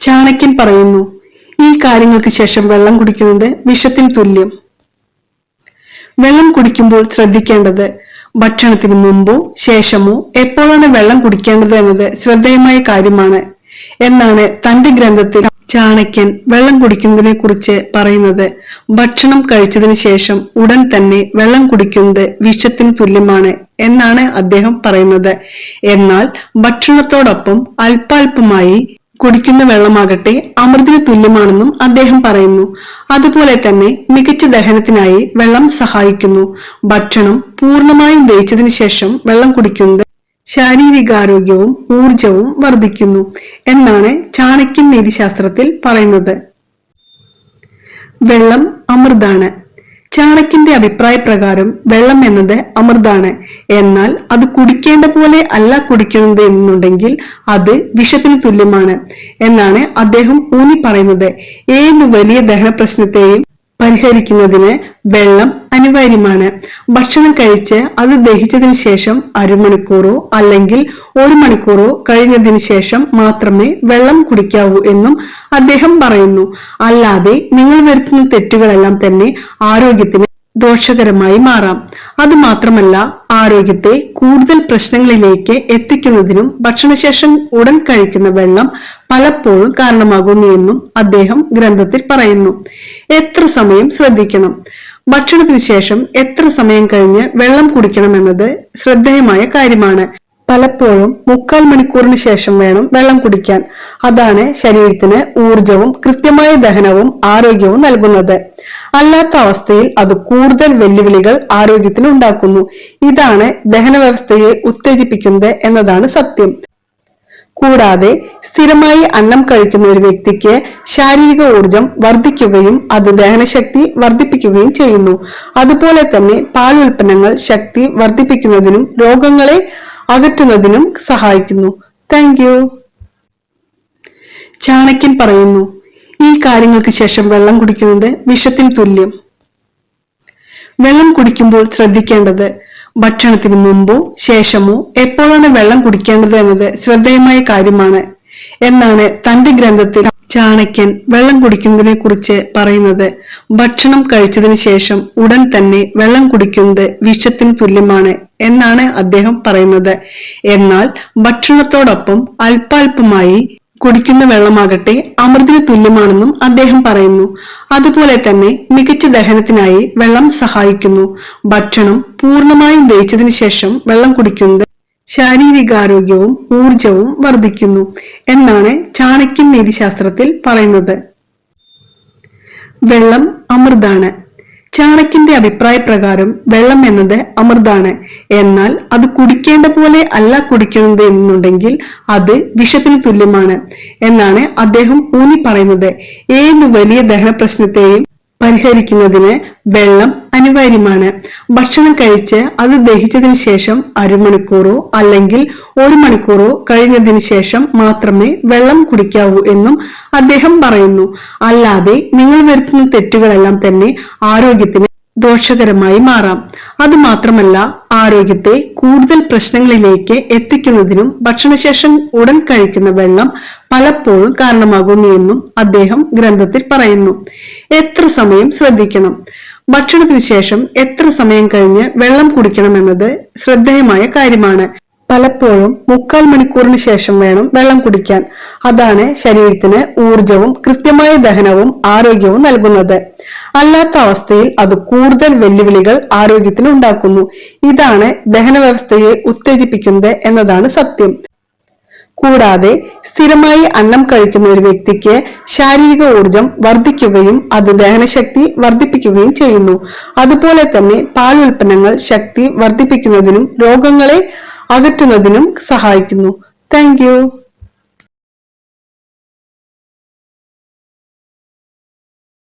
ചാണക്യൻ പറയുന്നു ഈ കാര്യങ്ങൾക്ക് ശേഷം വെള്ളം കുടിക്കുന്നത് വിഷത്തിന് തുല്യം. വെള്ളം കുടിക്കുമ്പോൾ ശ്രദ്ധിക്കേണ്ടത് ഭക്ഷണത്തിന് മുമ്പോ ശേഷമോ എപ്പോഴാണ് വെള്ളം കുടിക്കേണ്ടത് എന്നത് ശ്രദ്ധേയമായ കാര്യമാണ് എന്നാണ് തന്റെ ഗ്രന്ഥത്തിൽ ചാണക്യൻ വെള്ളം കുടിക്കുന്നതിനെ കുറിച്ച് പറയുന്നത്. ഭക്ഷണം കഴിച്ചതിന് ശേഷം ഉടൻ തന്നെ വെള്ളം കുടിക്കുന്നത് വിഷത്തിന് തുല്യമാണ് എന്നാണ് അദ്ദേഹം പറയുന്നത്. എന്നാൽ ഭക്ഷണത്തോടൊപ്പം അല്പാൽപമായി കുടിക്കുന്ന വെള്ളമാകട്ടെ അമൃതിന് തുല്യമാണെന്നും അദ്ദേഹം പറയുന്നു. അതുപോലെ തന്നെ മികച്ച ദഹനത്തിനായി വെള്ളം സഹായിക്കുന്നു. ഭക്ഷണം പൂർണമായും ദഹിച്ചതിനു ശേഷം വെള്ളം കുടിക്കുന്നത് ശാരീരികാരോഗ്യവും ഊർജവും വർദ്ധിക്കുന്നു എന്നാണ് ചാണക്യൻ നീതിശാസ്ത്രത്തിൽ പറയുന്നത്. വെള്ളം അമൃതാണ്. ചാണക്യന്റെ അഭിപ്രായ പ്രകാരം വെള്ളം എന്നത് അമൃതാണ്. എന്നാൽ അത് കുടിക്കേണ്ട പോലെ അല്ല കുടിക്കുന്നത് എന്നുണ്ടെങ്കിൽ അത് വിഷത്തിന് തുല്യമാണ് എന്നാണ് അദ്ദേഹം ഊന്നി പറയുന്നത് ഏത് വലിയ ദഹന പ്രശ്നത്തെയും പരിഹരിക്കുന്നതിന് വെള്ളം അനിവാര്യമാണ്. ഭക്ഷണം കഴിച്ച് അത് ദഹിച്ചതിന് ശേഷം അരമണിക്കൂറോ അല്ലെങ്കിൽ ഒരു മണിക്കൂറോ കഴിഞ്ഞതിന് ശേഷം മാത്രമേ വെള്ളം കുടിക്കാവൂ എന്നും അദ്ദേഹം പറയുന്നു. അല്ലാതെ നിങ്ങൾ വരുത്തുന്ന തെറ്റുകളെല്ലാം തന്നെ ആരോഗ്യത്തിന് ദോഷകരമായി മാറാം. അത് മാത്രമല്ല ആരോഗ്യത്തെ കൂടുതൽ പ്രശ്നങ്ങളിലേക്ക് എത്തിക്കുന്നതിനും ഭക്ഷണശേഷം ഉടൻ കഴിക്കുന്ന വെള്ളം പലപ്പോഴും കാരണമാകുന്നു എന്നും അദ്ദേഹം ഗ്രന്ഥത്തിൽ പറയുന്നു. എത്ര സമയം ശ്രദ്ധിക്കണം? ഭക്ഷണത്തിന് ശേഷം എത്ര സമയം കഴിഞ്ഞ് വെള്ളം കുടിക്കണമെന്നത് ശ്രദ്ധേയമായ കാര്യമാണ്. പലപ്പോഴും മുക്കാൽ മണിക്കൂറിന് ശേഷം വേണം വെള്ളം കുടിക്കാൻ. അതാണ് ശരീരത്തിന് ഊർജവും കൃത്യമായ ദഹനവും ആരോഗ്യവും നൽകുന്നത്. അല്ലാത്ത അവസ്ഥയിൽ അത് കൂടുതൽ വെല്ലുവിളികൾ ആരോഗ്യത്തിന് ഉണ്ടാക്കുന്നു. ഇതാണ് ദഹന വ്യവസ്ഥയെ ഉത്തേജിപ്പിക്കുന്നത് എന്നതാണ് സത്യം. കൂടാതെ സ്ഥിരമായി അന്നം കഴിക്കുന്ന ഒരു വ്യക്തിക്ക് ശാരീരിക ഊർജം വർദ്ധിക്കുകയും അത് ദഹനശക്തി വർദ്ധിപ്പിക്കുകയും ചെയ്യുന്നു. അതുപോലെ തന്നെ പാൽ ഉൽപ്പന്നങ്ങൾ ശക്തി വർദ്ധിപ്പിക്കുന്നതിനും രോഗങ്ങളെ അകറ്റുന്നതിനും സഹായിക്കുന്നു. താങ്ക് യു ചാണക്യൻ പറയുന്നു ഈ കാര്യങ്ങൾക്ക് ശേഷം വെള്ളം കുടിക്കുന്നത് വിഷത്തിന് തുല്യം. വെള്ളം കുടിക്കുമ്പോൾ ശ്രദ്ധിക്കേണ്ടത് ഭക്ഷണത്തിന് മുമ്പോ ശേഷമോ എപ്പോഴാണ് വെള്ളം കുടിക്കേണ്ടത് എന്നത് ശ്രദ്ധേയമായ കാര്യമാണ് എന്നാണ് തന്റെ ഗ്രന്ഥത്തിൽ ചാണക്യൻ വെള്ളം കുടിക്കുന്നതിനെ കുറിച്ച് പറയുന്നത്. ഭക്ഷണം കഴിച്ചതിന് ശേഷം ഉടൻ തന്നെ വെള്ളം കുടിക്കുന്നത് വിഷത്തിന് തുല്യമാണ് എന്നാണ് അദ്ദേഹം പറയുന്നത്. എന്നാൽ ഭക്ഷണത്തോടൊപ്പം അല്പാൽപമായി കുടിക്കുന്ന വെള്ളമാകട്ടെ അമൃതിന് തുല്യമാണെന്നും അദ്ദേഹം പറയുന്നു. അതുപോലെ തന്നെ മികച്ച ദഹനത്തിനായി വെള്ളം സഹായിക്കുന്നു. ഭക്ഷണം പൂർണമായും ദഹിച്ചതിനു ശേഷം വെള്ളം കുടിക്കുന്നത് ശാരീരികാരോഗ്യവും ഊർജവും വർദ്ധിക്കുന്നു എന്നാണ് ചാണക്യൻ നീതിശാസ്ത്രത്തിൽ പറയുന്നത്. വെള്ളം അമൃതാണ്. ചാണക്യന്റെ അഭിപ്രായ പ്രകാരം വെള്ളം എന്നത് അമൃതാണ്. എന്നാൽ അത് കുടിക്കേണ്ട പോലെ അല്ല കുടിക്കുന്നത് എന്നുണ്ടെങ്കിൽ അത് വിഷത്തിന് തുല്യമാണ് എന്നാണ് അദ്ദേഹം ഊന്നി പറയുന്നത് ഏത് വലിയ ദഹന പ്രശ്നത്തെയും പരിഹരിക്കുന്നതിന് വെള്ളം അനിവാര്യമാണ്. ഭക്ഷണം കഴിച്ച് അത് ദഹിച്ചതിന് ശേഷം അരമണിക്കൂറോ അല്ലെങ്കിൽ ഒരു മണിക്കൂറോ കഴിഞ്ഞതിന് ശേഷം മാത്രമേ വെള്ളം കുടിക്കാവൂ എന്നും അദ്ദേഹം പറയുന്നു. അല്ലാതെ നിങ്ങൾ വരുത്തുന്ന തെറ്റുകളെല്ലാം തന്നെ ആരോഗ്യത്തിന് ദോഷകരമായി മാറാം. അത് മാത്രമല്ല ആരോഗ്യത്തെ കൂടുതൽ പ്രശ്നങ്ങളിലേക്ക് എത്തിക്കുന്നതിനും ഭക്ഷണശേഷം ഉടൻ കഴിക്കുന്ന വെള്ളം പലപ്പോഴും കാരണമാകുന്നു അദ്ദേഹം ഗ്രന്ഥത്തിൽ പറയുന്നു. എത്ര സമയം ശ്രദ്ധിക്കണം? ഭക്ഷണത്തിന് ശേഷം എത്ര സമയം കഴിഞ്ഞ് വെള്ളം കുടിക്കണം എന്നത് ശ്രദ്ധേയമായ കാര്യമാണ്. പലപ്പോഴും മുക്കാൽ മണിക്കൂറിന് ശേഷം വേണം വെള്ളം കുടിക്കാൻ. അതാണ് ശരീരത്തിന് ഊർജവും കൃത്യമായ ദഹനവും ആരോഗ്യവും നൽകുന്നത്. അല്ലാത്ത അവസ്ഥയിൽ അത് കൂടുതൽ വെല്ലുവിളികൾ ആരോഗ്യത്തിന് ഉണ്ടാക്കുന്നു. ഇതാണ് ദഹന വ്യവസ്ഥയെ ഉത്തേജിപ്പിക്കുന്നത് എന്നതാണ് സത്യം. കൂടാതെ സ്ഥിരമായി അന്നം കഴിക്കുന്ന ഒരു വ്യക്തിക്ക് ശാരീരിക ഊർജം വർദ്ധിക്കുകയും അത് ദഹനശക്തി വർദ്ധിപ്പിക്കുകയും ചെയ്യുന്നു. അതുപോലെ തന്നെ പാൽ ഉൽപ്പന്നങ്ങൾ ശക്തി വർദ്ധിപ്പിക്കുന്നതിനും രോഗങ്ങളെ അകറ്റുന്നതിനും സഹായിക്കുന്നു. താങ്ക്